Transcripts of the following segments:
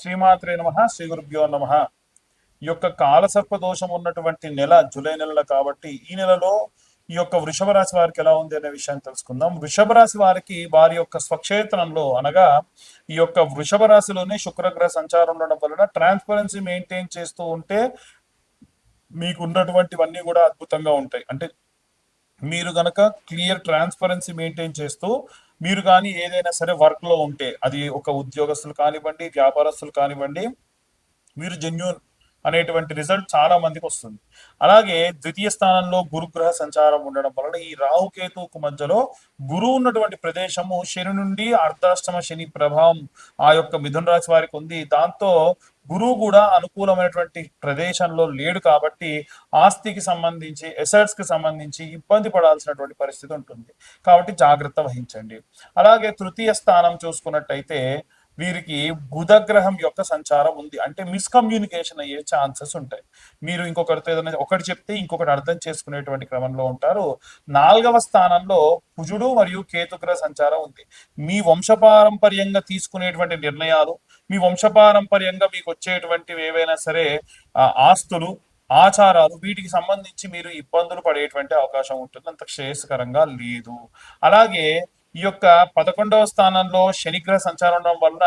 శ్రీమాత్రే నమ శ్రీ గురుభ్యో నమ. ఈ యొక్క కాలసర్ప దోషం ఉన్నటువంటి నెల జూలై నెలలో కాబట్టి ఈ నెలలో ఈ యొక్క వృషభ రాశి వారికి ఎలా ఉంది అనే విషయాన్ని తెలుసుకుందాం. వృషభ రాశి వారికి వారి యొక్క స్వక్షేత్రంలో అనగా ఈ యొక్క వృషభ రాశిలోనే శుక్రగ్రహ సంచారం ఉండడం వలన ట్రాన్స్పరెన్సీ మెయింటైన్ చేస్తూ ఉంటే మీకు ఉన్నటువంటివన్నీ కూడా అద్భుతంగా ఉంటాయి. అంటే మీరు గనక క్లియర్ ట్రాన్స్పరెన్సీ మెయింటైన్ చేస్తూ మీరు కానీ ఏదైనా సరే వర్క్లో ఉంటే అది ఒక ఉద్యోగస్తులు కానివ్వండి వ్యాపారస్తులు కానివ్వండి మీరు జెన్యున్ అనేటువంటి రిజల్ట్ చాలా మందికి వస్తుంది. అలాగే ద్వితీయ స్థానంలో గురుగ్రహ సంచారం ఉండడం వలన ఈ రాహుకేతుకు మధ్యలో గురువు ఉన్నటువంటి ప్రదేశము శని నుండి అర్ధాష్టమ శని ప్రభావం ఆ యొక్క మిథున రాశి వారికి ఉంది. దాంతో గురువు కూడా అనుకూలమైనటువంటి ప్రదేశంలో లేడు కాబట్టి ఆస్తికి సంబంధించి ఎసెట్స్కి సంబంధించి ఇబ్బంది పడాల్సినటువంటి పరిస్థితి ఉంటుంది. కాబట్టి జాగ్రత్త వహించండి. అలాగే తృతీయ స్థానం చూసుకున్నట్టయితే వీరికి బుధగ్రహం యొక్క సంచారం ఉంది. అంటే మిస్కమ్యూనికేషన్ అయ్యే ఛాన్సెస్ ఉంటాయి. మీరు ఇంకొకరితో ఏదైనా ఒకటి చెప్తే ఇంకొకటి అర్థం చేసుకునేటువంటి క్రమంలో ఉంటారు. నాలుగవ స్థానంలో కుజుడు మరియు కేతుగ్రహ సంచారం ఉంది. మీ వంశపారంపర్యంగా తీసుకునేటువంటి నిర్ణయాలు మీ వంశపారంపర్యంగా మీకు వచ్చేటువంటివి ఏవైనా సరే ఆస్తులు ఆచారాలు వీటికి సంబంధించి మీరు ఇబ్బందులు పడేటువంటి అవకాశం ఉంటుంది. అంత శ్రేయస్కరంగా లేదు. అలాగే ఈ యొక్క పదకొండవ స్థానంలో శనిగ్రహ సంచారం ఉండడం వలన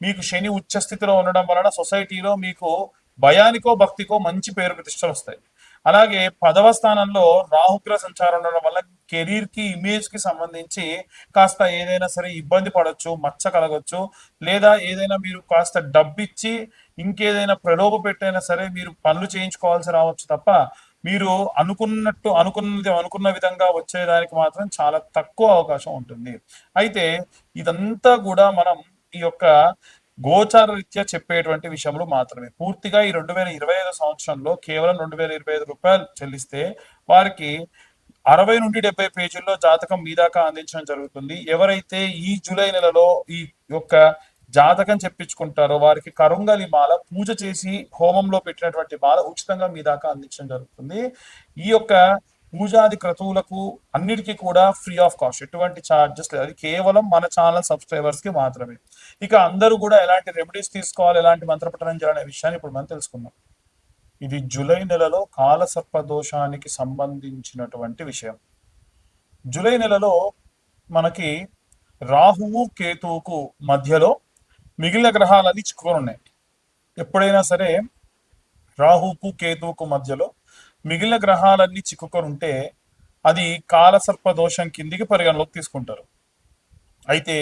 మీకు శని ఉచ్చ స్థితిలో ఉండడం వలన సొసైటీలో మీకు భయానికో భక్తికో మంచి పేరు ప్రతిష్టలు వస్తాయి. అలాగే పదవ స్థానంలో రాహుగ్రహ సంచారం ఉండడం వల్ల కెరీర్కి ఇమేజ్కి సంబంధించి కాస్త ఏదైనా సరే ఇబ్బంది పడవచ్చు మచ్చ కలగచ్చు లేదా ఏదైనా మీరు కాస్త డబ్బిచ్చి ఇంకేదైనా ప్రలోభ పెట్టైనా సరే మీరు పనులు చేయించుకోవాల్సి రావచ్చు తప్ప మీరు అనుకున్నట్టు అనుకున్నది అనుకున్న విధంగా వచ్చేదానికి మాత్రం చాలా తక్కువ అవకాశం ఉంటుంది. అయితే ఇదంతా కూడా మనం ఈ యొక్క గోచార రీత్యా చెప్పేటువంటి విషయంలో మాత్రమే. పూర్తిగా ఈ రెండు వేల ఇరవై ఐదు సంవత్సరంలో కేవలం రెండు వేల ఇరవై ఐదు రూపాయలు చెల్లిస్తే వారికి అరవై నుండి డెబ్బై పేజీల్లో జాతకం మీ దాకా అందించడం జరుగుతుంది. ఎవరైతే ఈ జూలై నెలలో ఈ యొక్క జాతకం చెప్పించుకుంటారో వారికి కరుంగలి మాల పూజ చేసి హోమంలో పెట్టినటువంటి మాల ఉచితంగా మీ దాకా అందించడం జరుగుతుంది. ఈ యొక్క పూజాది క్రతువులకు అన్నిటికీ కూడా ఫ్రీ ఆఫ్ కాస్ట్ ఎటువంటి ఛార్జెస్ లేదు. అది కేవలం మన ఛానల్ సబ్స్క్రైబర్స్కి మాత్రమే. ఇక అందరూ కూడా ఎలాంటి రెమెడీస్ తీసుకోవాలి ఎలాంటి మంత్రపఠనం చేయాలనే విషయాన్ని ఇప్పుడు మనం తెలుసుకుందాం. ఇది జూలై నెలలో కాలసర్ప దోషానికి సంబంధించినటువంటి విషయం. జూలై నెలలో మనకి రాహువు కేతువుకు మధ్యలో మిగిలిన గ్రహాలన్నీ చిక్కుకొని ఉన్నాయి ఎప్పుడైనా సరే రాహుకు కేతువుకు మధ్యలో మిగిలిన గ్రహాలన్నీ చిక్కుకొని ఉంటే అది కాలసర్ప దోషం కిందికి పరిగణలోకి తీసుకుంటారు. అయితే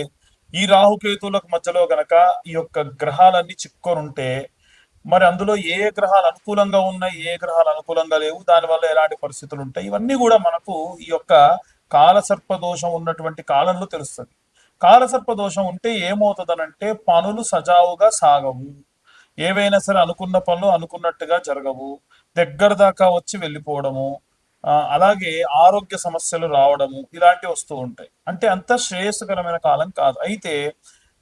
ఈ రాహుకేతువులకు మధ్యలో గనక ఈ యొక్క గ్రహాలన్నీ చిక్కుకొని ఉంటే మరి అందులో ఏ ఏ గ్రహాలు అనుకూలంగా ఉన్నాయి ఏ గ్రహాలు అనుకూలంగా లేవు దానివల్ల ఎలాంటి పరిస్థితులు ఉంటాయి ఇవన్నీ కూడా మనకు ఈ యొక్క కాలసర్ప దోషం ఉన్నటువంటి కాలంలో తెలుస్తుంది. కాలసర్ప దోషం ఉంటే ఏమవుతుందనంటే పనులు సజావుగా సాగవు. ఏవైనా సరే అనుకున్న పనులు అనుకున్నట్టుగా జరగవు. దగ్గర దాకా వచ్చి వెళ్ళిపోవడము అలాగే ఆరోగ్య సమస్యలు రావడము ఇలాంటివి వస్తూ ఉంటాయి. అంటే అంత శ్రేయస్కరమైన కాలం కాదు. అయితే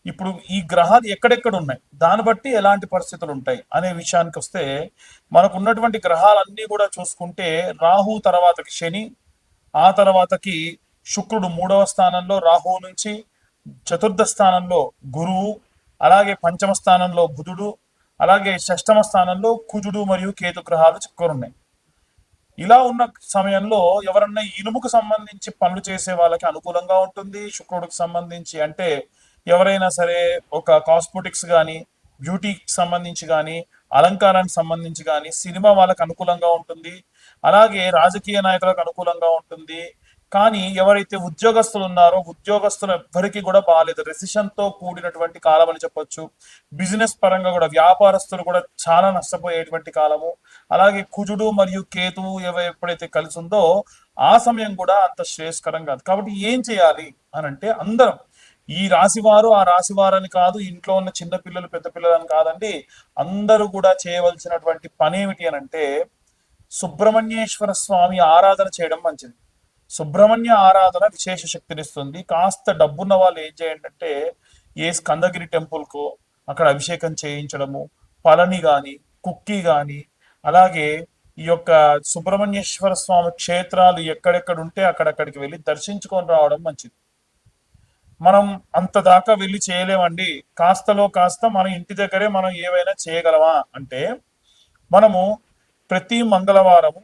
ఇప్పుడు ఈ గ్రహాలు ఎక్కడెక్కడ ఉన్నాయి? దాన్ని బట్టి ఎలాంటి పరిస్థితులు ఉంటాయి? అనే విషయానికి వస్తే మనకు ఉన్నటువంటి గ్రహాలన్నీ కూడా చూసుకుంటే రాహు తర్వాతకి శని ఆ తర్వాతకి శుక్రుడు మూడవ స్థానంలో రాహువు నుంచి చతుర్థ స్థానంలో గురువు అలాగే పంచమ స్థానంలో బుధుడు అలాగే షష్టమ స్థానంలో కుజుడు మరియు కేతు గ్రహాలు చిక్కురున్నాయి. ఇలా ఉన్న సమయంలో ఎవరన్నా ఇనుముకు సంబంధించి పనులు చేసే వాళ్ళకి అనుకూలంగా ఉంటుంది శుక్రుడికి సంబంధించి అంటే ఎవరైనా సరే ఒక కాస్మెటిక్స్ కానీ బ్యూటీకి సంబంధించి కానీ అలంకారానికి సంబంధించి కానీ సినిమా వాళ్ళకి అనుకూలంగా ఉంటుంది అలాగే రాజకీయ నాయకులకు అనుకూలంగా ఉంటుంది కానీ ఎవరైతే ఉద్యోగస్తులు ఉన్నారో ఉద్యోగస్తులు ఎవ్వరికి కూడా బాగాలేదు రెసిషన్తో కూడినటువంటి కాలం అని చెప్పొచ్చు. బిజినెస్ పరంగా కూడా వ్యాపారస్తులు కూడా చాలా నష్టపోయేటువంటి కాలము. అలాగే కుజుడు మరియు కేతువు ఎవ- ఎప్పుడైతే కలిసి ఉందో ఆ సమయం కూడా అంత శ్రేయస్కరం కాదు. కాబట్టి ఏం చేయాలి అని అంటే అందరం. ఈ రాశివారు ఆ రాశివారని కాదు ఇంట్లో ఉన్న చిన్న పిల్లలు పెద్ద పిల్లలు అని కాదండి. అందరూ కూడా చేయవలసినటువంటి పని ఏమిటి అని అంటే సుబ్రహ్మణ్యేశ్వర స్వామి ఆరాధన చేయడం మంచిది. సుబ్రహ్మణ్య ఆరాధన విశేష శక్తినిస్తుంది. కాస్త డబ్బున్న వాళ్ళు ఏం చేయండి అంటే ఏ స్కందగిరి టెంపుల్ కో అక్కడ అభిషేకం చేయించడము పళని గాని కుక్కి గాని అలాగే ఈ యొక్క సుబ్రహ్మణ్యేశ్వర స్వామి క్షేత్రాలు ఎక్కడెక్కడ ఉంటే అక్కడక్కడికి వెళ్ళి దర్శించుకొని రావడం మంచిది. మనం అంత దాకా వెళ్ళి చేయలేమండి. కాస్తలో కాస్త మన ఇంటి దగ్గరే మనం ఏవైనా చేయగలమా అంటే మనము ప్రతి మంగళవారము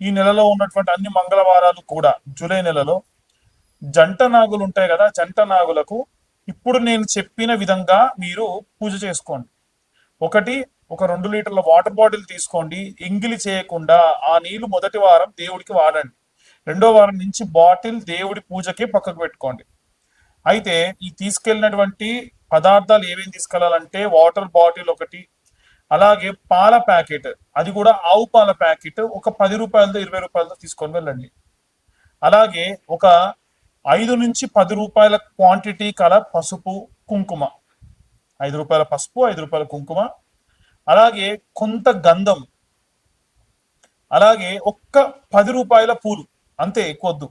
ఈ నెలలో ఉన్నటువంటి అన్ని మంగళవారాలు కూడా జూలై నెలలో జంట నాగులు ఉంటాయి కదా జంట నాగులకు ఇప్పుడు నేను చెప్పిన విధంగా మీరు పూజ చేసుకోండి. ఒకటి ఒక రెండు లీటర్ల వాటర్ బాటిల్ తీసుకోండి. ఎంగిలి చేయకుండా ఆ నీళ్ళు మొదటి వారం దేవుడికి వాడండి. రెండో వారం నుంచి బాటిల్ దేవుడి పూజకి పక్కకు పెట్టుకోండి. అయితే ఈ తీసుకెళ్ళినటువంటి పదార్థాలు ఏమేమి తీసుకెళ్ళాలంటే వాటర్ బాటిల్ ఒకటి అలాగే పాల ప్యాకెట్ అది కూడా ఆవు పాల ప్యాకెట్ ఒక పది రూపాయలతో ఇరవై రూపాయలతో తీసుకొని వెళ్ళండి. అలాగే ఒక ఐదు నుంచి పది రూపాయల క్వాంటిటీ కల పసుపు కుంకుమ. ఐదు రూపాయల పసుపు ఐదు రూపాయల కుంకుమ. అలాగే కొంత గంధం. అలాగే ఒక్క పది రూపాయల పూలు. అంతే ఎక్కువద్దు.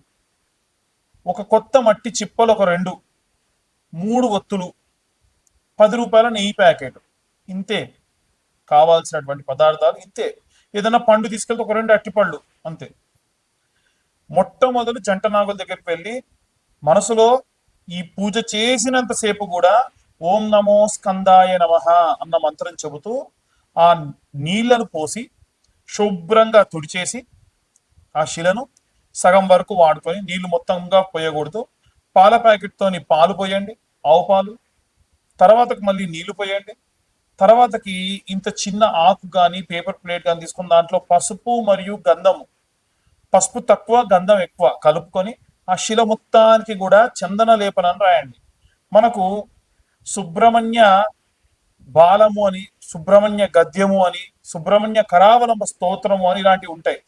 ఒక కొత్త మట్టి చిప్పలు ఒక రెండు మూడు ఒత్తులు. పది రూపాయల నెయ్యి ప్యాకెట్. ఇంతే. కావాల్సినటువంటి పదార్థాలు ఇంతే. ఏదైనా పండు తీసుకెళ్తే ఒక రెండు అట్టిపళ్ళు అంతే. మొట్టమొదలు జంట నాగుల దగ్గరికి వెళ్ళి మనసులో ఈ పూజ చేసినంతసేపు కూడా ఓం నమో స్కందాయ నమ అన్న మంత్రం చెబుతూ ఆ నీళ్ళను పోసి శుభ్రంగా తుడిచేసి ఆ శిలను సగం వరకు వాడుకొని నీళ్ళు మొత్తంగా పోయకూడదు. పాల ప్యాకెట్తో పాలు పోయండి ఆవు పాలు. తర్వాతకి మళ్ళీ నీళ్ళు పోయండి. తర్వాతకి ఇంత చిన్న ఆకు కానీ పేపర్ ప్లేట్ కానీ తీసుకుని దాంట్లో పసుపు మరియు గంధము. పసుపు తక్కువ గంధం ఎక్కువ కలుపుకొని ఆ శిల మొత్తానికి కూడా చందన లేపనని రాయండి. మనకు సుబ్రహ్మణ్య బాలము అని సుబ్రహ్మణ్య గద్యము అని సుబ్రహ్మణ్య కరావలంబ స్తోత్రము అని ఇలాంటివి ఉంటాయి.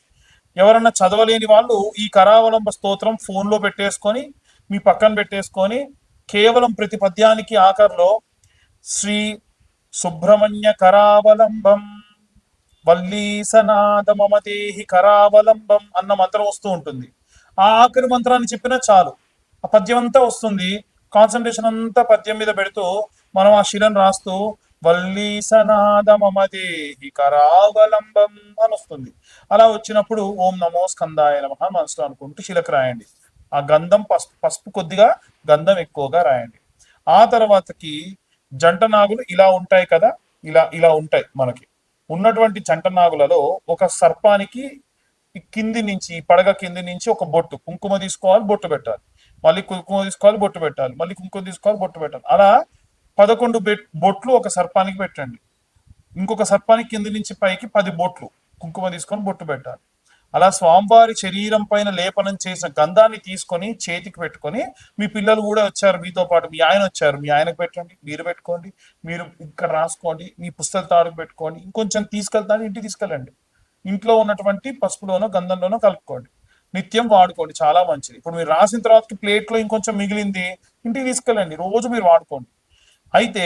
ఎవరన్నా చదవలేని వాళ్ళు ఈ కరావలంబ స్తోత్రం ఫోన్లో పెట్టేసుకొని మీ పక్కన పెట్టేసుకొని కేవలం ప్రతి పద్యానికి ఆఖరిలో శ్రీ సుబ్రహ్మణ్య కరావలంబం వల్లీసనాద మమదేహి కరావలంబం అన్న మంత్రం వస్తూ ఉంటుంది. ఆ ఆఖరి మంత్రాన్ని చెప్పినా చాలు. ఆ పద్యం అంతా వస్తుంది. కాన్సన్ట్రేషన్ అంతా పద్యం మీద పెడుతూ మనం ఆ శిలను రాస్తూ వల్లీసనాద మమదేహి కరావలంబం అని వస్తుంది. అలా వచ్చినప్పుడు ఓం నమో స్కందాయ నమ మనసులో అనుకుంటూ శిలకు రాయండి. ఆ గంధం పసుపు పసుపు కొద్దిగా గంధం ఎక్కువగా రాయండి. ఆ తర్వాతకి జంట నాగులు ఇలా ఉంటాయి కదా ఇలా ఇలా ఉంటాయి మనకి. ఉన్నటువంటి జంట నాగులలో ఒక సర్పానికి కింది నుంచి ఈ పడగ కింది నుంచి ఒక బొట్టు కుంకుమ తీసుకోవాలి బొట్టు పెట్టాలి. మళ్ళీ కుంకుమ తీసుకోవాలి బొట్టు పెట్టాలి. మళ్ళీ కుంకుమ తీసుకోవాలి బొట్టు పెట్టాలి. అలా పదకొండు బెట్ బొట్లు ఒక సర్పానికి పెట్టండి. ఇంకొక సర్పానికి కింది నుంచి పైకి పది బొట్లు కుంకుమ తీసుకొని బొట్టు పెట్టాలి. అలా స్వామివారి శరీరం పైన లేపనం చేసిన గంధాన్ని తీసుకొని చేతికి పెట్టుకొని మీ పిల్లలు కూడా వచ్చారు మీతో పాటు మీ ఆయన వచ్చారు మీ ఆయనకు పెట్టండి మీరు పెట్టుకోండి మీరు ఇక్కడ రాసుకోండి మీ పుస్తక తాడుకు పెట్టుకోండి ఇంకొంచెం తీసుకెళ్తాను ఇంటికి తీసుకెళ్ళండి. ఇంట్లో ఉన్నటువంటి పసుపులోనో గంధంలోనో కలుపుకోండి. నిత్యం వాడుకోండి చాలా మంచిది. ఇప్పుడు మీరు రాసిన తర్వాత ప్లేట్లో ఇంకొంచెం మిగిలింది ఇంటికి తీసుకెళ్ళండి రోజు మీరు వాడుకోండి. అయితే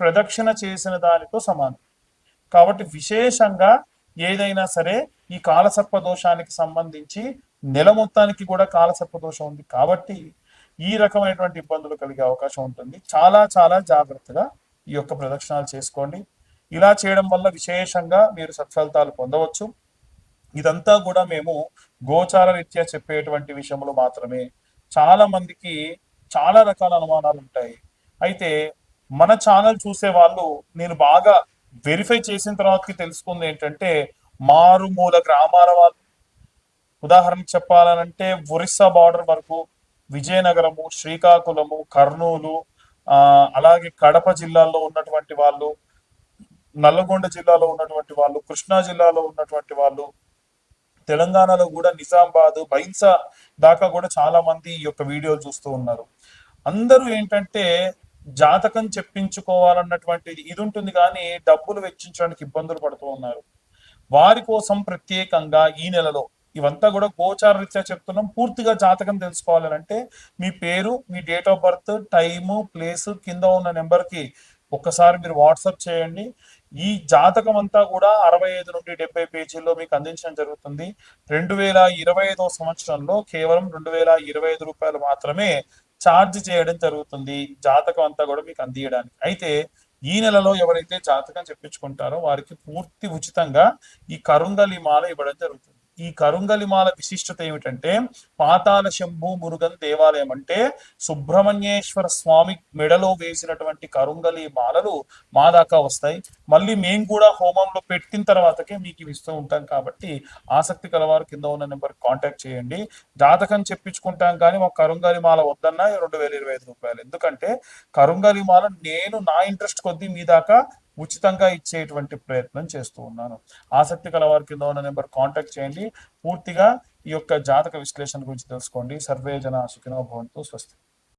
ప్రదక్షిణ చేసిన దానితో సమానం. కాబట్టి విశేషంగా ఏదైనా సరే ఈ కాలసర్ప దోషానికి సంబంధించి నెల మొత్తానికి కూడా కాలసర్ప దోషం ఉంది కాబట్టి ఈ రకమైనటువంటి ఇబ్బందులు కలిగే అవకాశం ఉంటుంది. చాలా చాలా జాగ్రత్తగా ఈ యొక్క ప్రదక్షిణాలు చేసుకోండి. ఇలా చేయడం వల్ల విశేషంగా మీరు సత్ఫలితాలు పొందవచ్చు. ఇదంతా కూడా మేము గోచార రీత్యా చెప్పేటువంటి విషయంలో మాత్రమే. చాలా మందికి చాలా రకాల అనుమానాలు ఉంటాయి. అయితే మన ఛానల్ చూసే వాళ్ళు నేను బాగా వెరిఫై చేసిన తర్వాతకి తెలుసుకుంది ఏంటంటే మారుమూల గ్రామాల వాళ్ళు. ఉదాహరణకు చెప్పాలనంటే ఒరిస్సా బార్డర్ వరకు విజయనగరము శ్రీకాకుళము కర్నూలు ఆ అలాగే కడప జిల్లాలో ఉన్నటువంటి వాళ్ళు నల్లగొండ జిల్లాలో ఉన్నటువంటి వాళ్ళు కృష్ణా జిల్లాలో ఉన్నటువంటి వాళ్ళు తెలంగాణలో కూడా నిజామాబాద్ బైన్సా దాకా కూడా చాలా మంది ఈ యొక్క వీడియోలు చూస్తూ ఉన్నారు. అందరూ ఏంటంటే జాతకం చెప్పించుకోవాలన్నటువంటి ఇది ఉంటుంది కానీ డబ్బులు వెచ్చించడానికి ఇబ్బందులు పడుతూ ఉన్నారు. వారి కోసం ప్రత్యేకంగా ఈ నెలలో ఇవంతా కూడా గోచార రీత్యా చెప్తున్నాం. పూర్తిగా జాతకం తెలుసుకోవాలంటే మీ పేరు మీ date of birth time place కింద ఉన్న నెంబర్కి ఒక్కసారి మీరు వాట్సాప్ చేయండి. ఈ జాతకం అంతా కూడా అరవై ఐదు నుండి డెబ్బై పేజీల్లో మీకు అందించడం జరుగుతుంది. రెండు వేల ఇరవై ఐదో సంవత్సరంలో కేవలం రెండు వేల ఇరవై ఐదు రూపాయలు మాత్రమే ఛార్జ్ చేయడం జరుగుతుంది. జాతకం అంతా కూడా మీకు అందియడానికి. అయితే ఈ నెలలో ఎవరైతే జాతకం చెప్పించుకుంటారో వారికి పూర్తి ఉచితంగా ఈ కరుంగలి మాల ఇవ్వడం జరుగుతుంది. ఈ కరుంగలిమాల విశిష్టత ఏమిటంటే పాతాల శంభు మురుగన్ దేవాలయం అంటే సుబ్రహ్మణ్యేశ్వర స్వామి మెడలో వేసినటువంటి కరుంగలి మాలలు మా దాకా వస్తాయి. మళ్ళీ మేము కూడా హోమంలో పెట్టిన తర్వాతకే మీకు ఇవి ఇస్తూ ఉంటాం కాబట్టి ఆసక్తి కలవారు కింద ఉన్న నెంబర్ కాంటాక్ట్ చేయండి. జాతకం చెప్పించుకుంటాం కానీ మాకు కరుంగలి మాల వద్దన్నా రెండు వేల ఇరవై ఐదు రూపాయలు. ఎందుకంటే కరుంగలి మాల నేను నా ఇంట్రెస్ట్ కొద్దీ మీ దాకా ఉచితంగా ఇచ్చేటువంటి ప్రయత్నం చేస్తూ ఉన్నాను. ఆసక్తి కలవారి కింద ఉన్న నెంబర్ కాంటాక్ట్ చేయండి. పూర్తిగా ఈ యొక్క జాతక విశ్లేషణ గురించి తెలుసుకోండి. సర్వే జన సుఖినో భవంతు స్వస్తి.